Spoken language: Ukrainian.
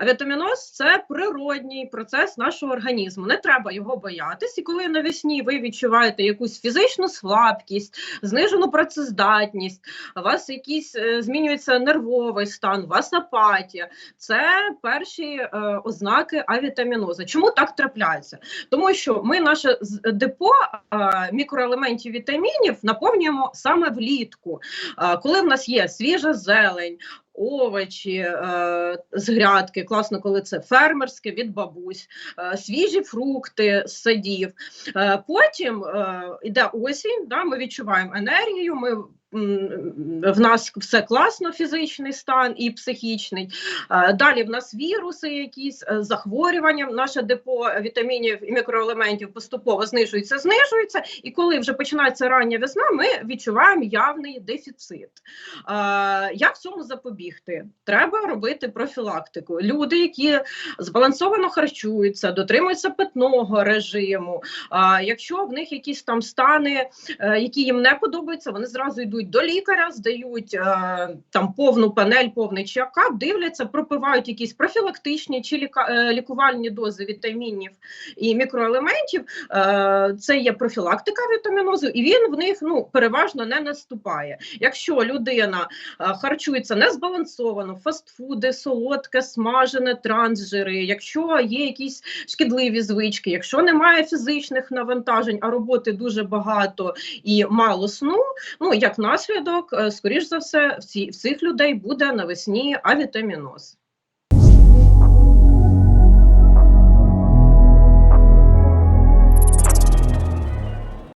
А вітаміноз це природній процес нашого організму. Не треба його боятись. І коли навесні ви відчуваєте якусь фізичну слабкість, знижену працездатність, у вас якийсь е, змінюється нервовий стан, у вас апатія. Це перші е, ознаки авітамінозу. Чому так трапляється? Тому що ми наше депо е, мікроелементів вітамінів наповнюємо саме влітку, е, коли в нас є свіжа зелень. Овочі е, з грядки, класно, коли це фермерське від бабусь, е, свіжі фрукти з садів. Е, потім іде осінь, да, ми відчуваємо енергію. Ми в нас все класно, фізичний стан і психічний. Е, Далі в нас віруси, якісь е, захворювання. Наше депо вітамінів і мікроелементів поступово знижується, знижується. І коли вже починається рання весна, ми відчуваємо явний дефіцит. Е, Як цьому запобігти? Треба робити профілактику. Люди, які збалансовано харчуються, дотримуються питного режиму. Якщо в них якісь там стани, які їм не подобаються, вони зразу йдуть до лікаря, здають е, там повну панель, повний чекап, дивляться, пропивають якісь профілактичні чи ліка, е, лікувальні дози вітамінів і мікроелементів. Е, це є профілактика вітамінозу, і він в них ну переважно не наступає. Якщо людина е, харчується незбалансовано, фастфуди, солодке, смажене, трансжири, якщо є якісь шкідливі звички, якщо немає фізичних навантажень, а роботи дуже багато і мало сну, ну як наслідок, е, скоріш за все, всі всіх людей буде навесні авітаміноз.